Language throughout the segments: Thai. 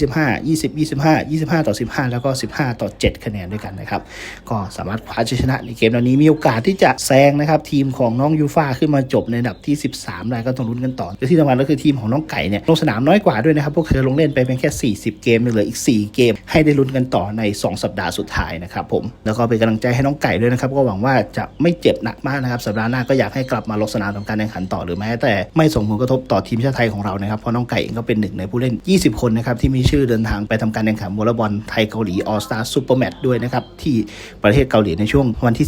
25 20 25 25 ต่อ 15 แล้วก็ 15 ต่อ 7 คะแนนด้วยกันนะครับ ก็สามารถคว้าชัยชนะในเกมเหล่านี้มีโอกาสที่จะแซงนะครับ ทีมของน้องยูฟาขึ้นมาจบในอันดับที่ 13ได้ก็ต้องลุ้นกันต่อและที่สำคัญก็คือทีมของน้องไก่เนี่ยลงสนามน้อยกว่าด้วยนะครับ พวกเธอลงเล่นไปเพียงแค่ 40 เกมเหลืออีก 4 เกม ให้ได้ลุ้นกันต่อใน 2 สัปดาห์สุดท้ายนะครับผมแล้วก็เป็นกำลังใจให้น้องไก่ด้วยนะครับก็หวังว่าจะไม่เจ็บหนักมากนะครับสัปดาห์หน้าก็อยากให้กลับมาลงสนามทำการแข่งขันต่อหรือแม้แต่ไม่ส่งผลกระทบต่อทีมชาติไทยของเรานะครับเพราะน้องไก่เองก็เป็นหนึ่งในผู้เล่น 20 คนนะครับที่มีชื่อเดินทางไปทำการแข่งขันวอลเลย์บอลไทยเกาหลีออสตาซูเปอร์แมตช์ด้วยนะครับ ที่ประเทศเกาหลีในช่วงวันที่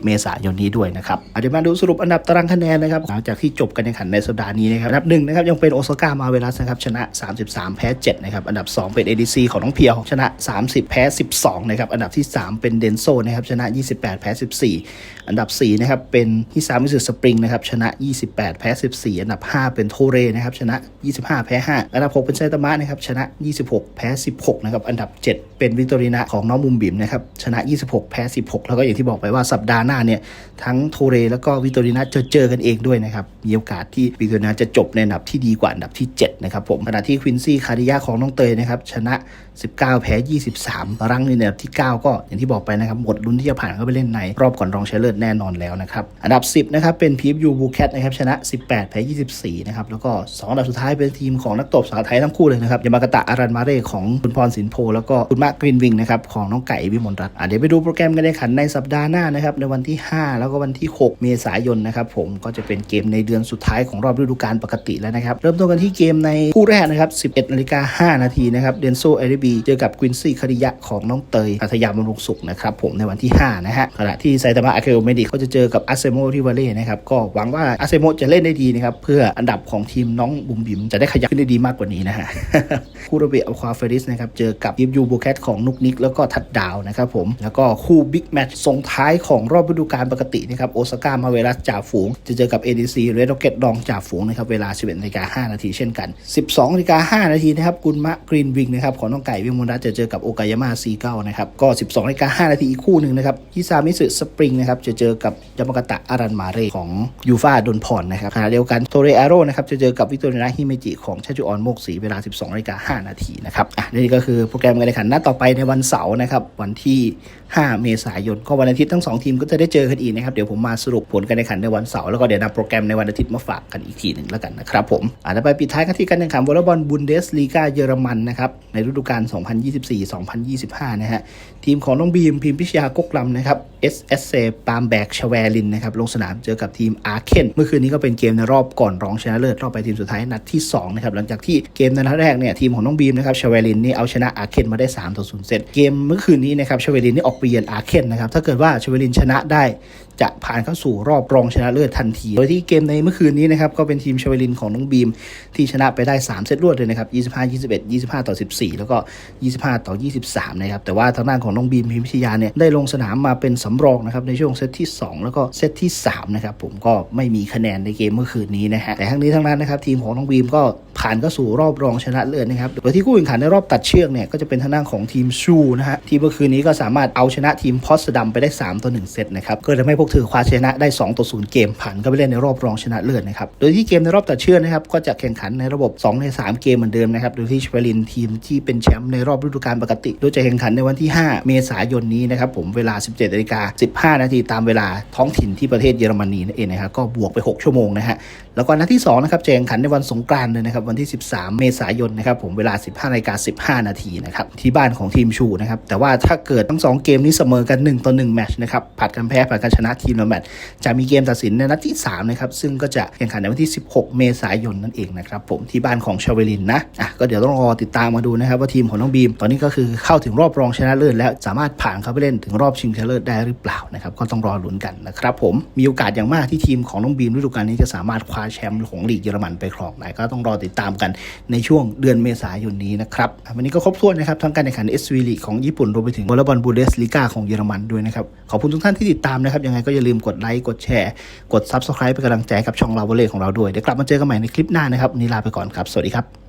19-20 เมษายนนี้ด้วยนะครับเดี๋ยวมาดูสรุปอันดับตารางคะแนนนะครับหลังจากที่จบการแข่งขันในสัปดาห์นี้นะครับอันดับหนึ่งนะครับยังเป็นโอซาก้ามาเวลัสนะครับชนะ 33 แพ้7นะครับอันดับ 2 เป็น ADC ของน้องเพียวชนะ 30 แพ้ 12นะครับอันดับที่ 3 เป็นเดนโซนะครับชนะ 28 แพ้ 14 อันดับ4นะครับเป็นที่3มิสุสปริงนะครับชนะ 28 แพ้ 14 อันดับ 5 เป็นโทเรนะครับชนะ 25 แพ้ 5 อันดับ 6 เป็นไซตามะนะครับชนะ26 แพ้ 16 นะครับ อันดับ 7 เป็นวิกตอรีนาของน้องมุมบิมนะครับ ชนะ 26 แพ้ 16 แล้วก็อย่างที่บอกไปว่าสัปดาห์หน้าเนี่ย ทั้งโทเรแล้วก็วิกตอรีนาจะเจอกันเองด้วยนะครับ มีโอกาสที่วิกตอรีนาจะจบในอันดับที่ดีกว่าอันดับที่ 7 นะครับผมขณะที่ควินซี่คาริยาของน้องเตยนะครับ ชนะ 19 แพ้ 23 รั้งในอันดับที่ 9 ก็อย่างที่บอกไปนะครับ หมดลุ้นที่จะผ่านเข้าไปเล่นในรอบก่อนรองชนะเลิศแน่นอนแล้วนะครับอันดับ 10 นะครับเป็นพีฟยูบูแคทนะครับชนะ 18 แพ้ 24 นะครับแล้วก็2อันดับสุดท้ายเป็นทีมของนักตบสาวไทยทั้งคู่เลยนะครับยามากตะอารันมาเร่ของคุณพรสินโพ แล้วก็คุณมากกรินวิงนะครับของน้องไก่วิมลรัตน์เดี๋ยวไปดูโปรแกรมการแข่งขันในสัปดาห์หน้านะครับในวันที่ 5 แล้วก็วันที่ 6 เมษายนนะครับผมก็จะเป็นเกมในเดือนสุดท้ายของรอบฤดูกาลปกติแล้วนะครับเริ่มต้นกันที่เกมในคู่แรกนะครับ 11นาฬิกา5นาทีนะครับเดนโซเอริบีเจอกับกวินซี่คาริยะของน้องเตยอัธยาบำรุงสุขนะครับผมในวันที่ 5 นะฮะขณะที่ไซตามะอาเคโอเมดิเขาจะเจอกับอาเซโมริวาเล่นะครับก็หวังว่าอาเซโมจะเล่นได้ดีนะครับเพื่ออันดับของทีมน้องบุ๋มบิ๋มจะได้ขยับขึ้นได้ดีมากกว่านี้นะฮะคูระเบียอัลควาเฟริสนะครับเจอกับยิบยูบูแคทของนุกนิกแล้วก็ทัดดาวนะครับผมแล้วก็คู่บิ๊กแมตช์ส่งท้ายของรอบฤดูกาลปกตินะครับโอซาก้ามาเวลัสจ่าฝูง จะเจอกับ ADC เรด r ็อกเกตดองจ่าฝูงนะครับเวลา 11นาฬิกา5นาทีเช่นกัน 12นาฬิกา5นาทีนะครับกุนมะกรีนวิงนะครับของน้องไก่วิมลรัตน์จะเจอกับโอกายาม่าซีเก้านะครับก็ 12นาฬิกา5นาทีอีกคู่หนึ่งนะครับฮิซามิสึสปริงนะครับจะเจอกับยามากาตะอารันมาเรของยูฟาดนพรนะครับขณะเดียวกันโทเรอาโรนะครับจะเจอกับวิกตอรีนาฮิเมจิของชาจูออนโมกศรีเวลา 12นาฬิกา5นาทีนะครับอะนี่ก็คือโปรแกรมการแข่งขันนัดต่อไปในวันเสาร์นะครับ วันที่ 5 เมษายน ก็วันอาทิตย์ทั้ง 2 ทีมก็จะได้เจอกันอีกนะครับ เดี๋ยวผมมาสรุปผลการแข่งขันในวันเสาร์แล้วก็เดี๋ยวนำโปรแกรมในวันอาทิตย์มาฝากกันอีกทีหนึ่งแล้วกันนะครับผมอ่าแล้วไปปิดท้ายกันที่การแข่งขันวอลเลย์บอลบุนเดสลีกาเยอรมันนะครับในฤดูกาล 2024-2025 นะฮะทีมของน้องบีมพิมพิชยากกลำนะครับ SSC ปามแบกชแวลินนะครับลงสนามเจอกับทีมอาร์เคนเมื่อคืนนี้ก็เป็นเกมในรอบก่อนรองชนะเลิศรอบไปทีมสุดท้ายนัดที่2นะครับหลังจากที่เกมในนัดแรกเนี่ยทีมของน้องบีมนะครับชแวลินนี่เอาชนะอาร์เคนมาได้3ต่อ0เซตเกมเมื่อคืนนี้นะครับชเวลินนี่ออกเยือนอาเคนนะครับถ้าเกิดว่าชเวลินชนะได้จะผ่านเข้าสู่รอบรองชนะเลิศทันที โดยที่เกมในเมื่อคืนนี้นะครับก็เป็นทีมชเวลินของน้องบีมที่ชนะไปได้ 3 เซตรวดเลยนะครับ 25 21 25 ต่อ 14 แล้วก็ 25 ต่อ 23 นะครับ แต่ว่าทางด้านของน้องบีมพิมพิชยาเนี่ยได้ลงสนามมาเป็นสำรองนะครับในช่วงเซตที่ 2 แล้วก็เซตที่ 3 นะครับผมก็ไม่มีคะแนนในเกมเมื่อคืนนี้นะฮะ แต่ทั้งนี้ทั้งนั้นนะครับทีมของน้องบีมก็ ผ่านเข้าสู่รอบรองชนะเลิศนะครับ โดยที่คู่แข่งขันในรอบตัดเชือกเนี่ยก็จะเป็นทางด้านของทีมชูนะฮะที่เมื่อคืนนี้ก็สามารถเอาชนะทีมพอสดัมไปได้ 3 ต่อ 1 เซตนะครับก็ทำให้พวกเธอคว้าชนะได้ 2 ต่อ 0 เกมผ่านเข้าไปเล่นในรอบรองชนะเลิศนะครับ โดยที่เกมในรอบตัดเชือกนะครับก็จะแข่งขันในระบบ 2 ใน 3 เกมเหมือนเดิมนะครับ โดยที่ชเวลินทีมที่เป็นแชมป์ในรอบฤดูกาลปกติ โดยจะแข่งขันในวันที่ 5 เมษายนนี้นะครับผมเวลา 17นาฬิกา15 นาทีตามเวลาท้องถิ่นที่ประเทศเยอรมนีนั่นเองนะครับก็บวกไป 6 ชั่วโมงนะฮะ แล้วก็นัดที่2นะครับจะแข่งขันในวันสงกรานต์เลยนะครับวันที่ 13 เมษายนนะครับผมเวลา 15นาฬิกา15 นาทีนะครับที่บ้านของทีมชูนะครับแต่ว่าถ้าเกิดทั้ง 2 เกมนี้เสมอกัน1ต่อ1แมตช์นะครับผัดกันแพ้ผัดกันชนะทีมละแมตช์จะมีเกมตัดสินในนัดที่3นะครับซึ่งก็จะแข่งขันในวันที่ 16 เมษายนนั่นเองนะครับผมที่บ้านของชาเวลินนะอะก็เดี๋ยวต้องรอติดตามมาดูนะครับว่าทีมของน้องบีม ตอนนี้ก็คือเข้าถึงรอบรองชนะเลิศแล้วสามารถผ่านเข้าไปเล่นถึงรอบชิงชนะเลิศได้หรือเปล่านะครับก็ต้องรอลุ้นกันนะครับผมมีโอกาสอย่างมากที่ทีมของน้องบีมฤดูกาลนี้จะสามารถคว้าแชมป์ของลีกเยอรมันไปครองได้ก็ต้องรอติดตามกันในช่วงเดือนเมษายนนี้นะครับวันนี้ก็ครบถ้วนนะครับทั้งการแข่งขันเอสวีลีของญี่ปุ่นรวมไปถึงวอลเลย์บอลบูเดสลีกาของเยอรมันด้วยนะครับขอบคุณทุกท่านที่ติดตามนะครับยังไงก็อย่าลืมกดไลค์กดแชร์กด Subscribe เป็นกำลังใจกับช่องเราวอลเลย์ของเราด้วยเดี๋ยวกลับมาเจอกันใหม่ในคลิปหน้านะครับวันนี้ลาไปก่อนครับสวัสดีครับ